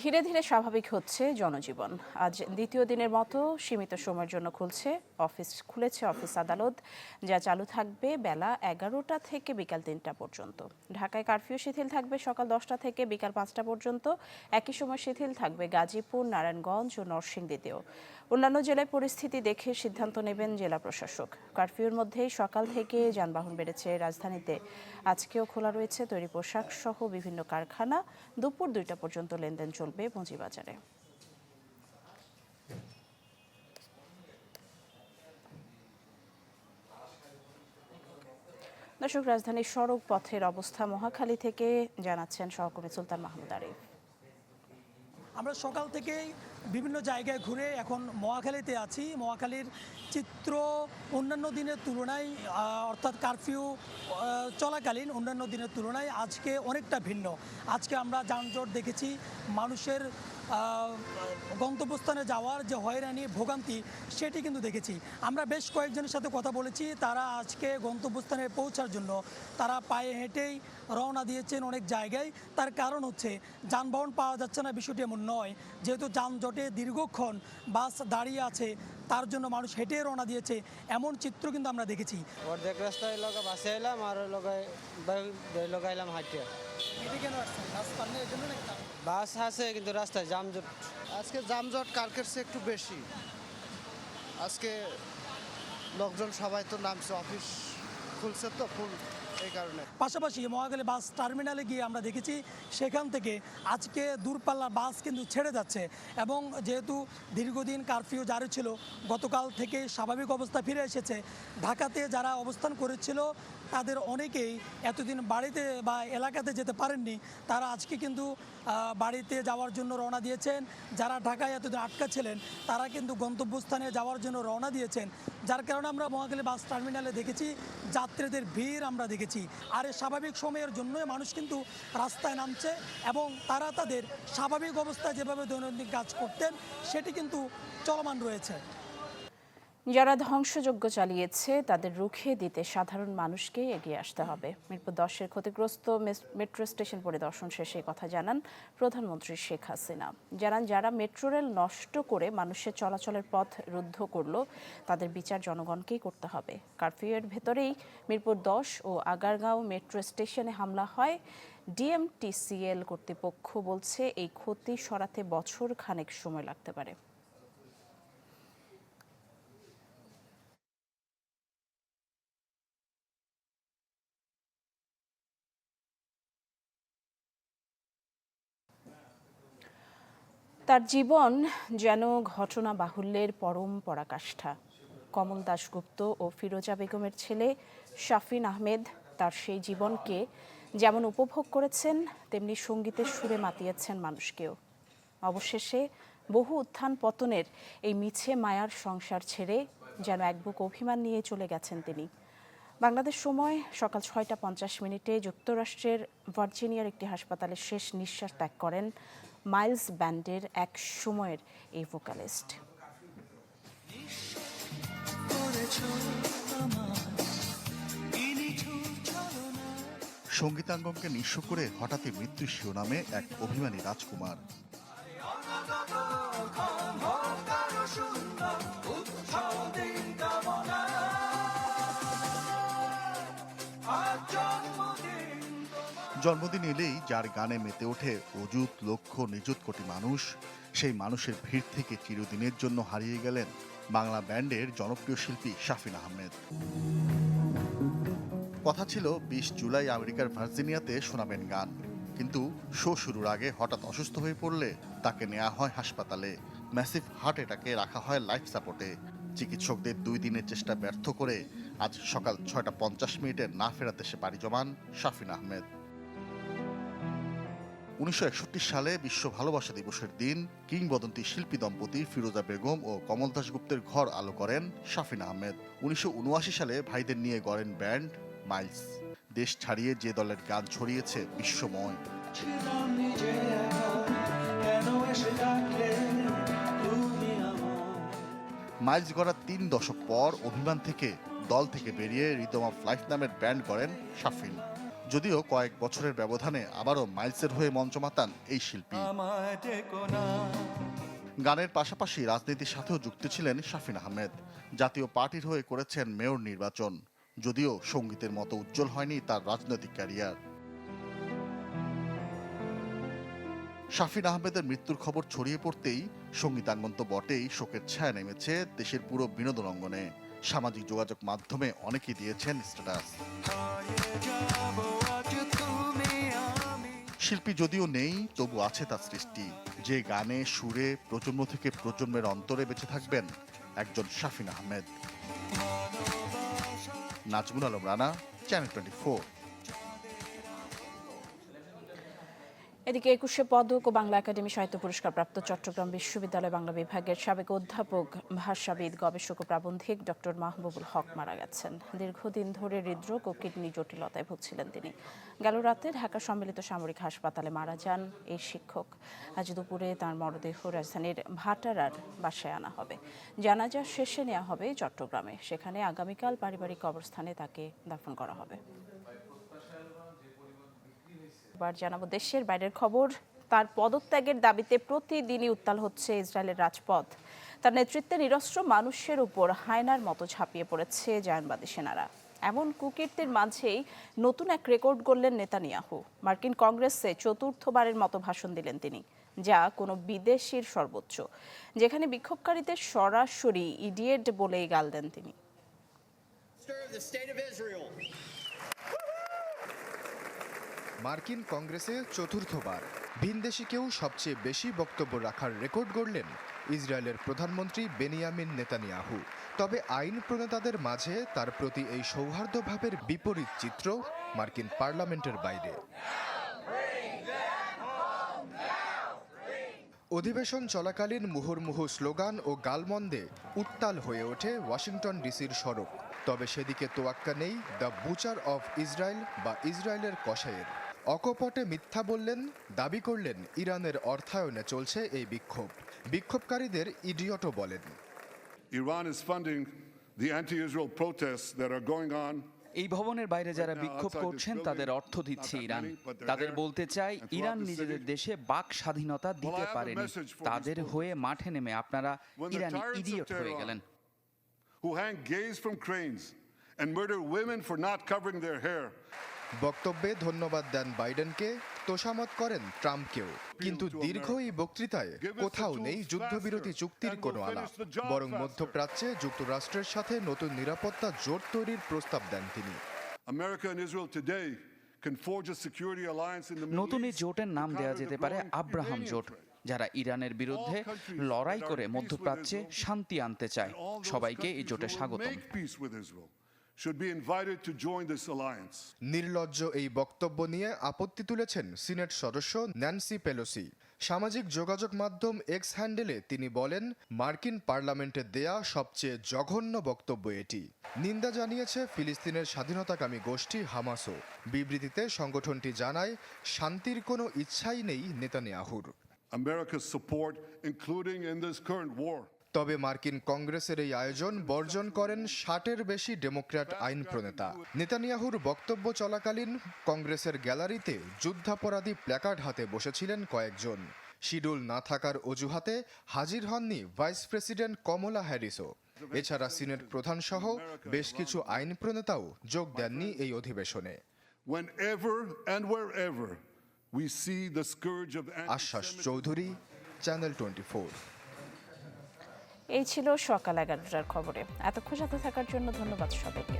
ধীরে ধীরে স্বাভাবিক হচ্ছে জনজীবন। আজ দ্বিতীয় দিনের মতো সীমিত সময়ের জন্য খুলছে অফিস, খুলেছে অফিস আদালত, যা চালু থাকবে বেলা এগারোটা থেকে বিকাল তিনটা পর্যন্ত। ঢাকায় কারফিউ শিথিল থাকবে সকাল দশটা থেকে বিকাল পাঁচটা পর্যন্ত। একই সময় শিথিল থাকবে গাজীপুর, নারায়ণগঞ্জ ও নরসিংদীতেও। অন্যান্য জেলায় পরিস্থিতি দেখে সিদ্ধান্ত নেবেন জেলা প্রশাসক। কারফিউর মধ্যেই সকাল থেকে যানবাহন বেড়েছে রাজধানীতে। আজকেও খোলা রয়েছে তৈরি পোশাক সহ বিভিন্ন কারখানা। দুপুর দুইটা পর্যন্ত লেনদেন চলবে পুঁজিবাজারে। দর্শক রাজধানীর সড়ক পথের অবস্থা মহাখালী থেকে জানাচ্ছেন সহকর্মী সুলতান মাহমুদ আরিফ। আমরা সকাল থেকেই বিভিন্ন জায়গায় ঘুরে এখন মহাখালীতে আছি। মহাখালীর চিত্র অন্যান্য দিনের তুলনায় অর্থাৎ কারফিউ চলাকালীন অন্যান্য দিনের তুলনায় আজকে অনেকটা ভিন্ন। আজকে আমরা যানজট দেখেছি, মানুষের গন্তব্যস্থানে যাওয়ার যে হয়রানি, ভোগান্তি, সেটি কিন্তু দেখেছি। আমরা বেশ কয়েকজনের সাথে কথা বলেছি, তারা আজকে গন্তব্যস্থানে পৌঁছার জন্য। তারা পায়ে হেঁটেই রওনা দিয়েছেন অনেক জায়গায়। তার কারণ হচ্ছে, যানবাহন পাওয়া যাচ্ছে না, বিষয়টি এমন নয়। যেহেতু যানজটে দীর্ঘক্ষণ বাস দাঁড়িয়ে আছে তার জন্য মানুষ হেঁটে রওনা দিয়েছে। এমন চিত্র কিন্তু আমরা দেখেছি। অর্ধেক রাস্তায় লগা বাসে এলাম আর লগাই লগাইলাম হাইটে বাস আছে কিন্তু রাস্তায় জামজট আজকে যানজট কালকের চেয়ে একটু বেশি? আজকে লোকজন সবাই তো নামছে অফিস খুলছে তো ফুল পাশাপাশি মহাখালী বাস টার্মিনালে গিয়ে আমরা দেখেছি, সেখান থেকে আজকে দূরপাল্লার বাস কিন্তু ছেড়ে যাচ্ছে এবং যেহেতু দীর্ঘদিন কারফিউ জারি ছিল, গতকাল থেকে স্বাভাবিক অবস্থা ফিরে এসেছে। ঢাকাতে যারা অবস্থান করেছিল, তাদের অনেকেই এতদিন বাড়িতে বা এলাকাতে যেতে পারেননি। তারা আজকে কিন্তু বাড়িতে যাওয়ার জন্য রওনা দিয়েছেন। যারা ঢাকায় এতদিন আটকা ছিলেন, তারা কিন্তু গন্তব্যস্থানে যাওয়ার জন্য রওনা দিয়েছেন। যার কারণে আমরা মহাখালী বাস টার্মিনালে দেখেছি, যাত্রীদের ভিড় আমরা দেখেছি। আর এই স্বাভাবিক সময়ের জন্যই মানুষ কিন্তু রাস্তায় নামছে এবং তারা তাদের স্বাভাবিক অবস্থায় যেভাবে দৈনন্দিন কাজ করতেন, সেটি কিন্তু চলমান রয়েছে। যারা ধ্বংসযজ্ঞ চালিয়েছে, তাদের রুখে দিতে সাধারণ মানুষকেই এগিয়ে আসতে হবে। মিরপুর দশের ক্ষতিগ্রস্ত মেট্রো স্টেশন পরিদর্শন শেষে কথা জানান প্রধানমন্ত্রী শেখ হাসিনা। জানান, যারা মেট্রো রেল নষ্ট করে মানুষের চলাচলের পথ রুদ্ধ করল, তাদের বিচার জনগণকেই করতে হবে। কারফিউয়ের ভেতরেই মিরপুর দশ ও আগারগাঁও মেট্রো স্টেশনে হামলা হয়। ডিএমটিসিএল কর্তৃপক্ষ বলছে, এই ক্ষতি সরাতে বছর খানেক সময় লাগতে পারে। তার জীবন যেন ঘটনা বাহুল্যের পরম পরাকাষ্ঠা। কমল দাশগুপ্ত ও ফিরোজা বেগমের ছেলে শাফিন আহমেদ তার সেই জীবনকে যেমন উপভোগ করেছেন, তেমনি সঙ্গীতের সুরে মাতিয়েছেন মানুষকেও। অবশেষে বহু উত্থান পতনের এই মিছে মায়ার সংসার ছেড়ে যেন এক বুক অভিমান নিয়ে চলে গেছেন তিনি। বাংলাদেশ সময়, সকাল ছয়টা পঞ্চাশ মিনিটে যুক্তরাষ্ট্রের ভার্জিনিয়ার একটি হাসপাতালে শেষ নিঃশ্বাস ত্যাগ করেন মাইলস ব্যান্ডের এক সময়ের এই ভোকালিস্ট সঙ্গীতাঙ্গনকে নিঃস্ব করে হঠাৎই মৃত্যু শিরোনামে এক অভিমানী রাজকুমার। জন্মদিন এলেই যার গানে মেতে ওঠে অযুত লক্ষ নিযুত কোটি মানুষ, সেই মানুষের ভিড় থেকে চিরদিনের জন্য হারিয়ে গেলেন বাংলা ব্যান্ডের জনপ্রিয় শিল্পী শাফিন আহমেদ। কথা ছিল, বিশ জুলাই আমেরিকার ভার্জিনিয়াতে শোনাবেন গান। কিন্তু শো শুরুর আগে হঠাৎ অসুস্থ হয়ে পড়লে তাকে নেওয়া হয় হাসপাতালে। ম্যাসিভ হার্ট অ্যাটাকে রাখা হয় লাইফ সাপোর্টে। চিকিৎসকদের দুই দিনের চেষ্টা ব্যর্থ করে আজ সকাল ছয়টা পঞ্চাশ মিনিটে না ফেরাতে সে পাড়ি জমান শাফিন আহমেদ। উনিশশো একষট্টি সালে বিশ্ব ভালোবাসা দিবসের দিন কিংবদন্তি শিল্পী দম্পতি ফিরোজা বেগম ও কমল দাশগুপ্তের ঘর আলো করেন শাফিন আহমেদ। উনিশশো উনআশি সালে ভাইদের নিয়ে গড়েন ব্যান্ড মাইলস। দেশ ছাড়িয়ে যে দলের গান ছড়িয়েছে বিশ্বময়। মাইলস গড়ার তিন দশক পর অভিমান থেকে দল থেকে বেরিয়ে রিদম অফ লাইফ নামের ব্যান্ড করেন শাফিন যদিও কয়েক বছরের ব্যবধানে আবারও মাইলসের হয়ে মঞ্চ মাতান এই শিল্পী। গানের পাশাপাশি রাজনীতির সাথেও যুক্ত ছিলেন শাফিন আহমেদ। জাতীয় পার্টির হয়ে করেছেন মেয়র নির্বাচন। যদিও সঙ্গীতের মতো উজ্জ্বল হয়নি তার রাজনৈতিক ক্যারিয়ার। শাফিন আহমেদের মৃত্যুর খবর ছড়িয়ে পড়তেই সঙ্গীতাঙ্গন তো বটেই শোকের ছায়া নেমেছে দেশের পুরো বিনোদন অঙ্গনে। সামাজিক যোগাযোগ মাধ্যমে অনেকেই দিয়েছেন স্ট্যাটাস শিল্পী যদিও নেই, তবু আছে তার সৃষ্টি। যে গানে, সুরে, প্রজন্ম থেকে প্রজন্মের অন্তরে বেঁচে থাকবেন একজন শাফিন আহমেদ। নাজমুল আলম রানা চ্যানেল টোয়েন্টি এদিকে একুশে পদক ও বাংলা একাডেমি সাহিত্য পুরস্কার প্রাপ্ত চট্টগ্রাম বিশ্ববিদ্যালয় বাংলা বিভাগের সাবেক অধ্যাপক ভাষাবিদ, গবেষক ও প্রাবন্ধিক ডক্টর মাহবুবুল হক মারা গেছেন। দীর্ঘদিন ধরে হৃদরোগ ও কিডনি জটিলতায় ভুগছিলেন তিনি। গেল রাতে ঢাকা সম্মিলিত সামরিক হাসপাতালে মারা যান এই শিক্ষক। আজ দুপুরে তার মরদেহ রাজধানীর ভাটারার বাসায় আনা হবে। জানাজা শেষে নেওয়া হবে চট্টগ্রামে। সেখানে আগামীকাল পারিবারিক কবরস্থানে তাকে দাফন করা হবে। এবার জানাব দেশের বাইরের খবর। তার পদত্যাগের দাবিতে প্রতিদিনই উত্তাল হচ্ছে ইসরায়েলের রাজপথ। তার নেতৃত্বে নিরস্ত্র মানুষের উপর হায়নার মতো ঝাঁপিয়ে পড়েছে জায়নবাদী সেনারা। এমন কুকীর্তির মাঝেই নতুন এক রেকর্ড গড়লেন নেতানিয়াহু। মার্কিন কংগ্রেসে চতুর্থবারের মতো ভাষণ দিলেন তিনি, যা কোনো বিদেশির সর্বোচ্চ, যেখানে বিক্ষোভকারীদের সরাসরি ইডিয়েট বলেই গাল দেন তিনি। মার্কিন কংগ্রেসে চতুর্থবার। ভিনদেশিকেও সবচেয়ে বেশি বক্তব্য রাখার রেকর্ড গড়লেন ইসরায়েলের প্রধানমন্ত্রী বেনিয়ামিন নেতানিয়াহু। তবে আইন প্রণেতাদের মাঝে তার প্রতি এই সৌহার্দ্যভাবের বিপরীত চিত্র মার্কিন পার্লামেন্টের বাইরে। অধিবেশন চলাকালীন মুহুর্মুহু স্লোগান ও গালমন্দে উত্তাল হয়ে ওঠে ওয়াশিংটন ডিসির সড়ক তবে সেদিকে তোয়াক্কা নেই দ্য বুচার অফ ইসরায়েল বা ইসরায়েলের কসাইয়ের। অকপটে মিথ্যা বললেন দাবি করলেন ইরানের অর্থায়নে চলছে এই বিক্ষোভ। বিক্ষোভকারীদের ইডিয়টও বলেন। Iran is funding the anti Israel protests that are going on. এই ভবনের বাইরে যারা বিক্ষোভ করছেন তাদের অর্থ দিচ্ছে ইরান। তাদের বলতে চাই ইরান নিজেদের দেশে বাক স্বাধীনতা দিতে পারেনি। তাদের হয়ে মাঠে নেমে আপনারা ইরানি ইডিয়ট হয়ে গেলেন। Who hang gays from cranes and murder women for not covering their hair. বক্তব্যে ধন্যবাদ দেন বাইডেনকে তোষামত করেন ট্রাম্পকেও। কিন্তু দীর্ঘ এই বক্তৃতায় কোথাও নেই যুদ্ধবিরতি চুক্তির কোনো আলাপ বরং মধ্যপ্রাচ্যে যুক্তরাষ্ট্রের সাথে নতুন নিরাপত্তা জোট তৈরির প্রস্তাব দেন তিনি। নতুন এই জোটের নাম দেয়া যেতে পারে আব্রাহাম জোট যারা ইরানের বিরুদ্ধে লড়াই করে মধ্যপ্রাচ্যে শান্তি আনতে চায়। সবাইকে এই জোটে who should be invited to join this alliance. নির্লজ্জ এই বক্তব্য নিয়ে আপত্তি তুলেছেন সিনেট সদস্য ন্যান্সি পেলোসি সামাজিক যোগাযোগ মাধ্যম এক্স হ্যান্ডেলে তিনি বলেন মার্কিন পার্লামেন্টে দেয়া সবচেয়ে জঘন্য বক্তব্য এটি নিন্দা জানিয়েছে ফিলিস্তিনের স্বাধীনতাকামী গোষ্ঠী হামাসও বিবৃতিতে সংগঠনটি জানায় শান্তির কোনো ইচ্ছাই নেই নেতানিয়াহুর America's support, including in this current war. তবে মার্কিন কংগ্রেসের এই আয়োজন বর্জন করেন ষাটের বেশি ডেমোক্র্যাট আইন প্রণেতা নেতানিয়াহুর বক্তব্য চলাকালীন কংগ্রেসের গ্যালারিতে যুদ্ধাপরাধী প্ল্যাকার্ড হাতে বসেছিলেন কয়েকজন। শিডিউল না থাকার অজুহাতে হাজির হননি ভাইস প্রেসিডেন্ট কমলা হ্যারিসও। এছাড়া সিনেট প্রধান সহ বেশ কিছু আইন প্রণেতাও যোগ দেননি এই অধিবেশনে। আশ্বাস চৌধুরী চ্যানেল টোয়েন্টি এই ছিল সকাল এগারোটার খবরে। এতক্ষণ সাথে থাকার জন্য ধন্যবাদ সবাইকে।